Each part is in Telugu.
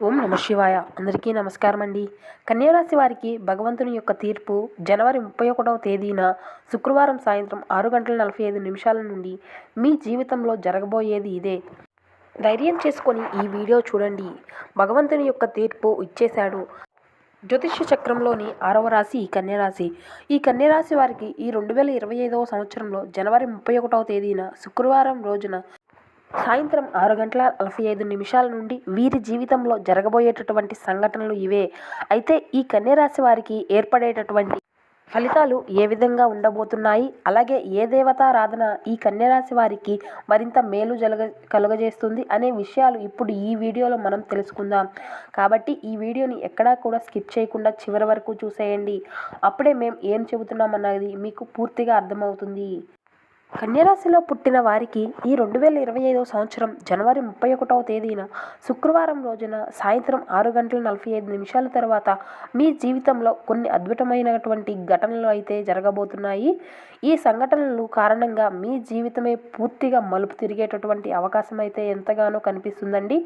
ఓం నమ శివాయ. అందరికీ నమస్కారం అండి కన్యారాశి వారికి భగవంతుని యొక్క తీర్పు జనవరి ముప్పై ఒకటవ తేదీన శుక్రవారం సాయంత్రం ఆరు గంటల నలభై ఐదు నిమిషాల నుండి మీ జీవితంలో జరగబోయేది ఇదే. ధైర్యం చేసుకొని ఈ వీడియో చూడండి. భగవంతుని యొక్క తీర్పు ఇచ్చేశాడు. జ్యోతిష్య చక్రంలోని ఆరవ రాశి ఈ కన్యరాశి. ఈ కన్యరాశి వారికి ఈ రెండు వేల ఇరవై ఐదవ సంవత్సరంలో జనవరి ముప్పై ఒకటవ తేదీన శుక్రవారం రోజున సాయంత్రం ఆరు గంటల నలభై ఐదు నిమిషాల నుండి వీరి జీవితంలో జరగబోయేటటువంటి సంఘటనలు ఇవే. అయితే ఈ కన్యరాశి వారికి ఏర్పడేటటువంటి ఫలితాలు ఏ విధంగా ఉండబోతున్నాయి? అలాగే ఏ దేవతారాధన ఈ కన్యరాశి వారికి మరింత మేలు జలగ కలుగజేస్తుంది అనే విషయాలు ఇప్పుడు ఈ వీడియోలో మనం తెలుసుకుందాం. కాబట్టి ఈ వీడియోని ఎక్కడా కూడా స్కిప్ చేయకుండా చివరి వరకు చూసేయండి. అప్పుడే మేము ఏం చెబుతున్నాం అన్నది మీకు పూర్తిగా అర్థమవుతుంది. కన్యరాశిలో పుట్టిన వారికి ఈ రెండు వేల ఇరవై ఐదవ సంవత్సరం జనవరి ముప్పై ఒకటవ తేదీన శుక్రవారం రోజున సాయంత్రం ఆరు గంటల నలభై ఐదు నిమిషాల తర్వాత మీ జీవితంలో కొన్ని అద్భుతమైనటువంటి ఘటనలు అయితే జరగబోతున్నాయి. ఈ సంఘటనలు కారణంగా మీ జీవితమే పూర్తిగా మలుపు తిరిగేటటువంటి అవకాశం అయితే ఎంతగానో కనిపిస్తుందండి.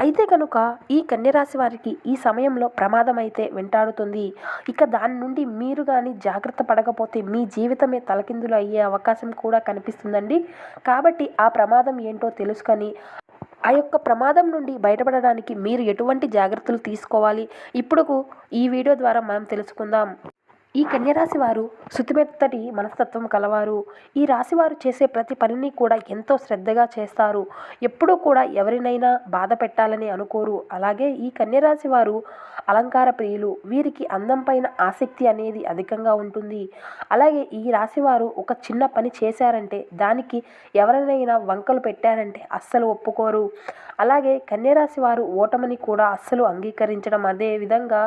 అయితే కనుక ఈ కన్యరాశి వారికి ఈ సమయంలో ప్రమాదం అయితే వెంటాడుతుంది. ఇక దాని నుండి మీరు కానీ జాగ్రత్త పడకపోతే మీ జీవితమే తలకిందులు అయ్యే అవకాశం కూడా కనిపిస్తుందండి. కాబట్టి ఆ ప్రమాదం ఏంటో తెలుసుకొని ఆ యొక్క ప్రమాదం నుండి బయటపడడానికి మీరు ఎటువంటి జాగ్రత్తలు తీసుకోవాలి? ఇప్పుడు ఈ వీడియో ద్వారా మనం తెలుసుకుందాం. ఈ కన్యరాశి వారు శుతిమెత్తటి మనస్తత్వం కలవారు. ఈ రాశి వారు చేసే ప్రతి పనిని కూడా ఎంతో శ్రద్ధగా చేస్తారు. ఎప్పుడూ కూడా ఎవరినైనా బాధ పెట్టాలని అనుకోరు. అలాగే ఈ కన్యరాశి వారు అలంకార ప్రియులు. వీరికి అందం పైన ఆసక్తి అనేది అధికంగా ఉంటుంది. అలాగే ఈ రాశివారు ఒక చిన్న పని చేశారంటే దానికి ఎవరినైనా వంకలు పెట్టారంటే అస్సలు ఒప్పుకోరు. అలాగే కన్యరాశి వారు ఓటమిని కూడా అస్సలు అంగీకరించడం అదే విధంగా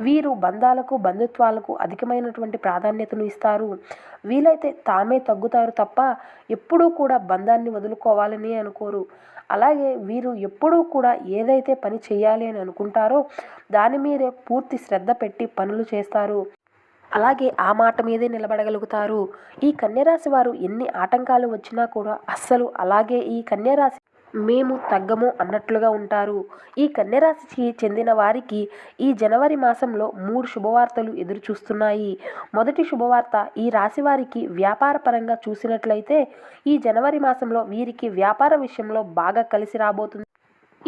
వీరు బంధాలకు బంధుత్వాలకు అధికమైనటువంటి ప్రాధాన్యతను ఇస్తారు. వీలైతే తామే తగ్గుతారు తప్ప ఎప్పుడూ కూడా బంధాన్ని వదులుకోవాలని అనుకోరు. అలాగే వీరు ఎప్పుడూ కూడా ఏదైతే పని చేయాలి అని అనుకుంటారో దాని మీదే పూర్తి శ్రద్ధ పెట్టి పనులు చేస్తారు. అలాగే ఆ మాట మీదే నిలబడగలుగుతారు. ఈ కన్యరాశి వారు ఎన్ని ఆటంకాలు వచ్చినా కూడా అస్సలు అలాగే ఈ కన్యరాశి మేము తగ్గము అన్నట్లుగా ఉంటారు. ఈ కన్యరాశికి చెందిన వారికి ఈ జనవరి మాసంలో మూడు శుభవార్తలు ఎదురు చూస్తున్నాయి మొదటి శుభవార్త ఈ రాశి వారికి వ్యాపార పరంగా చూసినట్లయితే ఈ జనవరి మాసంలో వీరికి వ్యాపార విషయంలో బాగా కలిసి రాబోతుంది.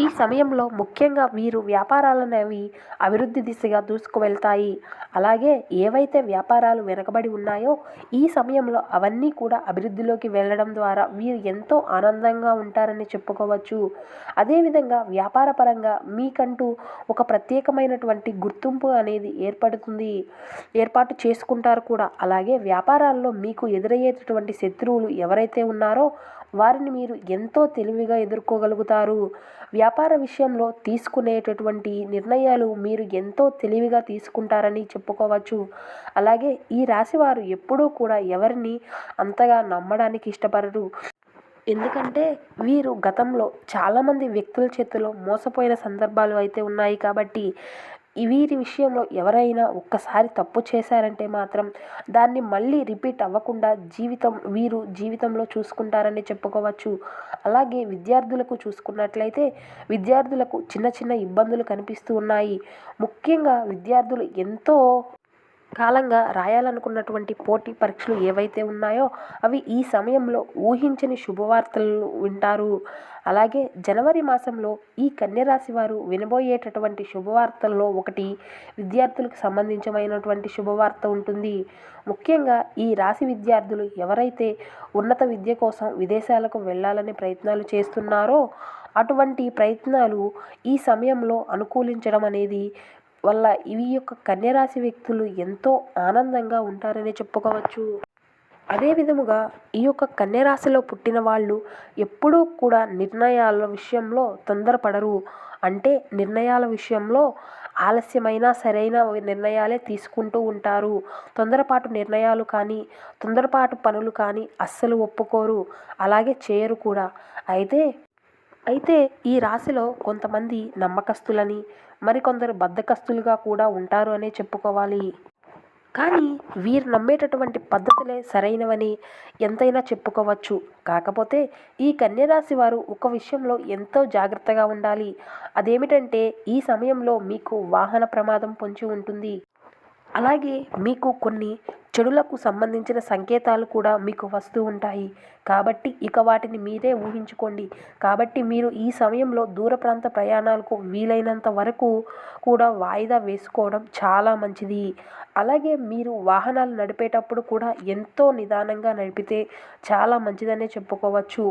ఈ సమయంలో ముఖ్యంగా వీరు వ్యాపారాలనేవి అభివృద్ధి దిశగా దూసుకువెళ్తాయి. అలాగే ఏవైతే వ్యాపారాలు వెనకబడి ఉన్నాయో ఈ సమయంలో అవన్నీ కూడా అభివృద్ధిలోకి వెళ్ళడం ద్వారా వీరు ఎంతో ఆనందంగా ఉంటారని చెప్పుకోవచ్చు. అదేవిధంగా వ్యాపార పరంగా మీకంటూ ఒక ప్రత్యేకమైనటువంటి గుర్తింపు అనేది ఏర్పడుతుంది ఏర్పాటు చేసుకుంటారు కూడా. అలాగే వ్యాపారాల్లో మీకు ఎదురయ్యేటటువంటి శత్రువులు ఎవరైతే ఉన్నారో వారిని మీరు ఎంతో తెలివిగా ఎదుర్కోగలుగుతారు. వ్యాపార విషయంలో తీసుకునేటటువంటి నిర్ణయాలు మీరు ఎంతో తెలివిగా తీసుకుంటారని చెప్పుకోవచ్చు. అలాగే ఈ రాశివారు ఎప్పుడూ కూడా ఎవరిని అంతగా నమ్మడానికి ఇష్టపడరు. ఎందుకంటే వీరు గతంలో చాలామంది వ్యక్తుల చేతిలో మోసపోయిన సందర్భాలు అయితే ఉన్నాయి కాబట్టి వీరి విషయంలో ఎవరైనా ఒక్కసారి తప్పు చేశారంటే మాత్రం దాన్ని మళ్ళీ రిపీట్ అవ్వకుండా జీవితం వీరు జీవితంలో చూసుకుంటారని చెప్పుకోవచ్చు. అలాగే విద్యార్థులకు చూసుకున్నట్లయితే విద్యార్థులకు చిన్న చిన్న ఇబ్బందులు కనిపిస్తూ ఉన్నాయి. ముఖ్యంగా విద్యార్థులు ఎంతో కాలంగా రాయాలనుకున్నటువంటి పోటీ పరీక్షలు ఏవైతే ఉన్నాయో అవి ఈ సమయంలో ఊహించని శుభవార్తలు వింటారు. అలాగే జనవరి మాసంలో ఈ కన్యరాశి వారు వినబోయేటటువంటి శుభవార్తల్లో ఒకటి విద్యార్థులకు సంబంధించినటువంటి శుభవార్త ఉంటుంది. ముఖ్యంగా ఈ రాశి విద్యార్థులు ఎవరైతే ఉన్నత విద్య కోసం విదేశాలకు వెళ్ళాలని ప్రయత్నాలు చేస్తున్నారో అటువంటి ప్రయత్నాలు ఈ సమయంలో అనుకూలించడం అనేది వల్ల ఇవి యొక్క కన్యరాశి వ్యక్తులు ఎంతో ఆనందంగా ఉంటారని చెప్పుకోవచ్చు. అదే విధముగా ఈ యొక్క కన్యరాశిలో పుట్టిన వాళ్ళు ఎప్పుడూ కూడా నిర్ణయాల విషయంలో తొందరపడరు. అంటే నిర్ణయాల విషయంలో ఆలస్యమైన సరైన నిర్ణయాలే తీసుకుంటూ ఉంటారు. తొందరపాటు నిర్ణయాలు కానీ తొందరపాటు పనులు కానీ అస్సలు ఒప్పుకోరు. అలాగే చేయరు కూడా. అయితే అయితే ఈ రాశిలో కొంతమంది నమ్మకస్తులని మరికొందరు బద్ధకస్తులుగా కూడా ఉంటారు అనే చెప్పుకోవాలి. కానీ వీరు నమ్మేటటువంటి పద్ధతులే సరైనవని ఎంతైనా చెప్పుకోవచ్చు. కాకపోతే ఈ కన్యరాశి వారు ఒక విషయంలో ఎంతో జాగ్రత్తగా ఉండాలి. అదేమిటంటే ఈ సమయంలో మీకు వాహన ప్రమాదం పొంచి ఉంటుంది. అలాగే మీకు కొన్ని చెడులకు సంబంధించిన సంకేతాలు కూడా మీకు వస్తూ ఉంటాయి. కాబట్టి ఇక వాటిని మీరే ఊహించుకోండి. కాబట్టి మీరు ఈ సమయంలో దూర ప్రాంత ప్రయాణాలకు వీలైనంత వరకు కూడా వాయిదా వేసుకోవడం చాలా మంచిది. అలాగే మీరు వాహనాలు నడిపేటప్పుడు కూడా ఎంతో నిదానంగా నడిపితే చాలా మంచిదనే చెప్పుకోవచ్చు.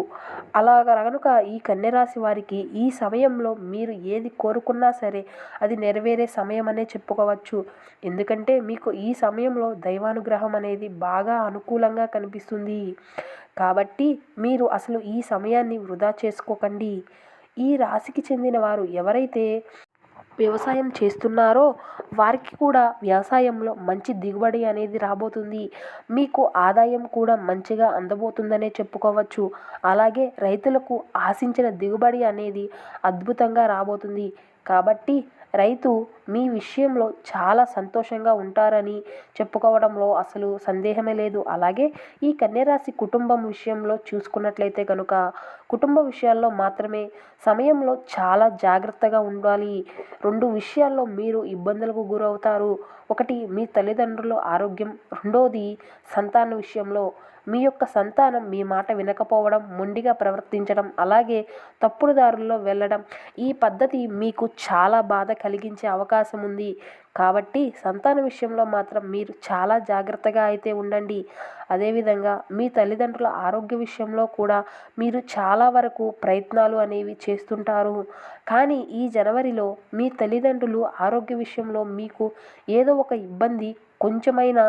అలాగా కనుక ఈ కన్యరాశి వారికి ఈ సమయంలో మీరు ఏది కోరుకున్నా సరే అది నెరవేరే సమయం అనే చెప్పుకోవచ్చు. ఎందుకంటే మీకు ఈ సమయంలో దైవానుగ్రహం అనేది బాగా అనుకూలంగా కనిపిస్తుంది. కాబట్టి మీరు అసలు ఈ సమయాన్ని వృధా చేసుకోకండి. ఈ రాశికి చెందిన వారు ఎవరైతే వ్యవసాయం చేస్తున్నారో వారికి కూడా వ్యవసాయంలో మంచి దిగుబడి అనేది రాబోతుంది. మీకు ఆదాయం కూడా మంచిగా అందబోతుందనే చెప్పుకోవచ్చు. అలాగే రైతులకు ఆశించిన దిగుబడి అనేది అద్భుతంగా రాబోతుంది. కాబట్టి రైతు మీ విషయంలో చాలా సంతోషంగా ఉంటారని చెప్పుకోవడంలో అసలు సందేహమే లేదు. అలాగే ఈ కన్యరాశి కుటుంబం విషయంలో చూసుకున్నట్లయితే కనుక కుటుంబ విషయాల్లో మాత్రమే సమయంలో చాలా జాగ్రత్తగా ఉండాలి. రెండు విషయాల్లో మీరు ఇబ్బందులకు గురవుతారు. ఒకటి మీ తల్లిదండ్రుల ఆరోగ్యం. రెండోది సంతాన విషయంలో మీ యొక్క సంతానం మీ మాట వినకపోవడం మొండిగా ప్రవర్తించడం అలాగే తప్పుడు దారుల్లో వెళ్ళడం. ఈ పద్ధతి మీకు చాలా బాధ కలిగించే అవకాశం అవకాశం ఉంది. కాబట్టి సంతాన విషయంలో మాత్రం మీరు చాలా జాగ్రత్తగా అయితే ఉండండి. అదేవిధంగా మీ తల్లిదండ్రుల ఆరోగ్య విషయంలో కూడా మీరు చాలా వరకు ప్రయత్నాలు అనేవి చేస్తుంటారు. కానీ ఈ జనవరిలో మీ తల్లిదండ్రులు ఆరోగ్య విషయంలో మీకు ఏదో ఒక ఇబ్బంది కొంచెమైనా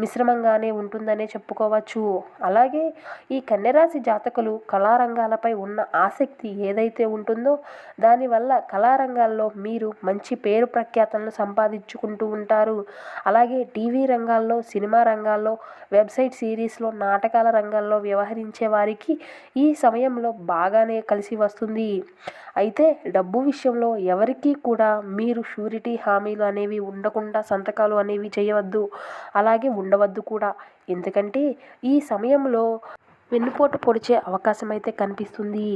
మిశ్రమంగానే ఉంటుందనే చెప్పుకోవచ్చు. అలాగే ఈ కన్యరాశి జాతకులు కళారంగాలపై ఉన్న ఆసక్తి ఏదైతే ఉంటుందో దానివల్ల కళారంగాల్లో మీరు మంచి పేరు ప్రఖ్యాతలను సంపాదించుకుంటూ ఉంటారు. అలాగే టీవీ రంగాల్లో సినిమా రంగాల్లో వెబ్సైట్ సిరీస్లో నాటకాల రంగాల్లో వ్యవహరించే వారికి ఈ సమయంలో బాగానే కలిసి వస్తుంది. అయితే డబ్బు విషయంలో ఎవరికీ కూడా మీరు షూరిటీ హామీలు అనేవి ఉండకుండా సంతకాలు అనేవి చేయవచ్చు ఉండవద్దు. అలాగే ఉండవద్దు కూడా. ఎందుకంటే ఈ సమయంలో వెన్నుపోటు పొడిచే అవకాశం అయితే కనిపిస్తుంది.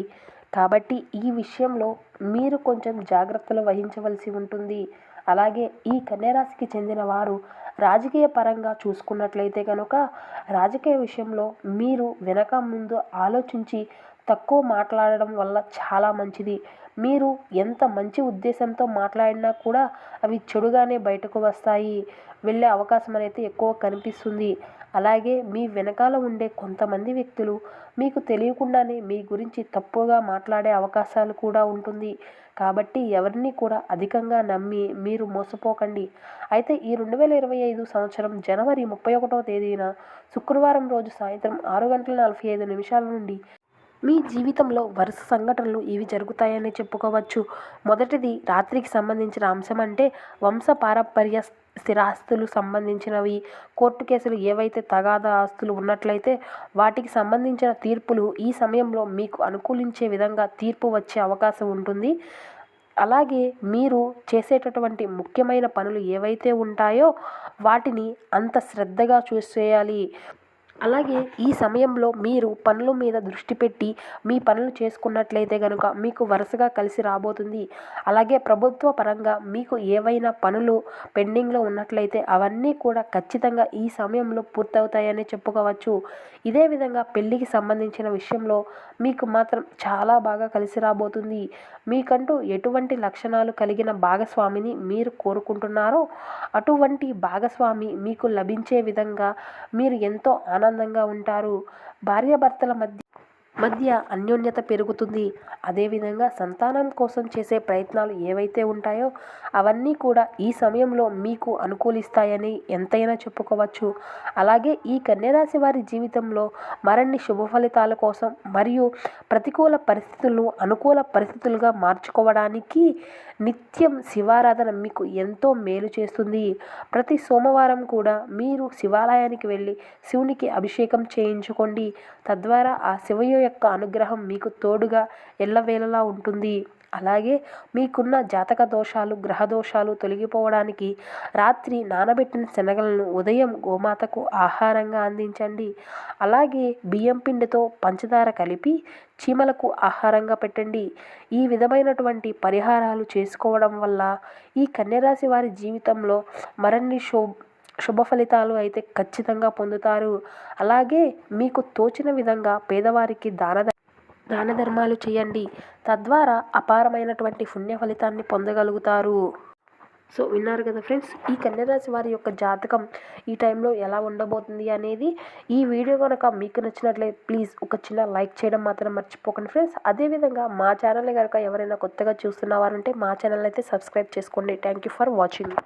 కాబట్టి ఈ విషయంలో మీరు కొంచెం జాగ్రత్తలు వహించవలసి ఉంటుంది. అలాగే ఈ కన్యరాశికి చెందిన వారు రాజకీయ పరంగా చూసుకున్నట్లయితే కనుక రాజకీయ విషయంలో మీరు వెనక ముందు ఆలోచించి తక్కువ మాట్లాడడం వల్ల చాలా మంచిది. మీరు ఎంత మంచి ఉద్దేశంతో మాట్లాడినా కూడా అవి చెడుగానే బయటకు వస్తాయి. వెళ్ళే అవకాశం అనేది ఎక్కువ కనిపిస్తుంది. అలాగే మీ వెనకాల ఉండే కొంతమంది వ్యక్తులు మీకు తెలియకుండానే మీ గురించి తప్పుగా మాట్లాడే అవకాశాలు కూడా ఉంటుంది. కాబట్టి ఎవరిని కూడా అధికంగా నమ్మి మీరు మోసపోకండి. అయితే ఈ రెండు వేల ఇరవై ఐదు సంవత్సరం జనవరి ముప్పై ఒకటవ తేదీన శుక్రవారం రోజు సాయంత్రం ఆరు గంటల నలభై ఐదు నిమిషాల నుండి మీ జీవితంలో వరుస సంఘటనలు ఇవి జరుగుతాయని చెప్పుకోవచ్చు. మొదటిది రాత్రికి సంబంధించిన అంశం అంటే వంశ పారంపర్య స్థిరాస్తులు సంబంధించినవి. కోర్టు కేసులు ఏవైతే తగాదా ఆస్తులు ఉన్నట్లయితే వాటికి సంబంధించిన తీర్పులు ఈ సమయంలో మీకు అనుకూలించే విధంగా తీర్పు వచ్చే అవకాశం ఉంటుంది. అలాగే మీరు చేసేటటువంటి ముఖ్యమైన పనులు ఏవైతే ఉంటాయో వాటిని అంత శ్రద్ధగా చూసేయాలి. అలాగే ఈ సమయంలో మీరు పనుల మీద దృష్టి పెట్టి మీ పనులు చేసుకున్నట్లయితే కనుక మీకు వరుసగా కలిసి రాబోతుంది. అలాగే ప్రభుత్వ పరంగా మీకు ఏవైనా పనులు పెండింగ్లో ఉన్నట్లయితే అవన్నీ కూడా ఖచ్చితంగా ఈ సమయంలో పూర్తవుతాయని చెప్పుకోవచ్చు. ఇదే విధంగా పెళ్ళికి సంబంధించిన విషయంలో మీకు మాత్రం చాలా బాగా కలిసి రాబోతుంది. మీకంటూ ఎటువంటి లక్షణాలు కలిగిన భాగస్వామిని మీరు కోరుకుంటున్నారో అటువంటి భాగస్వామి మీకు లభించే విధంగా మీరు ఎంతో ఆనందంగా ఉంటారు. భార్యాభర్తల మధ్య మధ్య అన్యోన్యత పెరుగుతుంది. అదేవిధంగా సంతానం కోసం చేసే ప్రయత్నాలు ఏవైతే ఉంటాయో అవన్నీ కూడా ఈ సమయంలో మీకు అనుకూలిస్తాయని ఎంతైనా చెప్పుకోవచ్చు. అలాగే ఈ కన్యరాశి వారి జీవితంలో మరిన్ని శుభ ఫలితాల కోసం మరియు ప్రతికూల పరిస్థితులను అనుకూల పరిస్థితులుగా మార్చుకోవడానికి నిత్యం శివారాధన మీకు ఎంతో మేలు చేస్తుంది. ప్రతి సోమవారం కూడా మీరు శివాలయానికి వెళ్ళి శివునికి అభిషేకం చేయించుకోండి. తద్వారా ఆ శివయ్య యొక్క అనుగ్రహం మీకు తోడుగా ఎల్లవేళలా ఉంటుంది. అలాగే మీకున్న జాతక దోషాలు గ్రహ దోషాలు తొలగిపోవడానికి రాత్రి నానబెట్టిన శనగలను ఉదయం గోమాతకు ఆహారంగా అందించండి. అలాగే బియ్యం పిండితో పంచదార కలిపి చీమలకు ఆహారంగా పెట్టండి. ఈ విధమైనటువంటి పరిహారాలు చేసుకోవడం వల్ల ఈ కన్యరాశి వారి జీవితంలో మరిన్ని శోభ శుభ ఫలితాలు అయితే ఖచ్చితంగా పొందుతారు. అలాగే మీకు తోచిన విధంగా పేదవారికి దాన దాన ధర్మాలు చేయండి. తద్వారా అపారమైనటువంటి పుణ్య ఫలితాన్ని పొందగలుగుతారు. సో విన్నారు కదా ఫ్రెండ్స్? ఈ కన్యరాశి వారి యొక్క జాతకం ఈ టైంలో ఎలా ఉండబోతుంది అనేది ఈ వీడియో కనుక మీకు నచ్చినట్లయితే ప్లీజ్ ఒక చిన్న లైక్ చేయడం మాత్రం మర్చిపోకండి ఫ్రెండ్స్. అదేవిధంగా మా ఛానల్ కనుక ఎవరైనా కొత్తగా చూస్తున్నవారంటే మా ఛానల్ అయితే సబ్స్క్రైబ్ చేసుకోండి. Thank you for watching.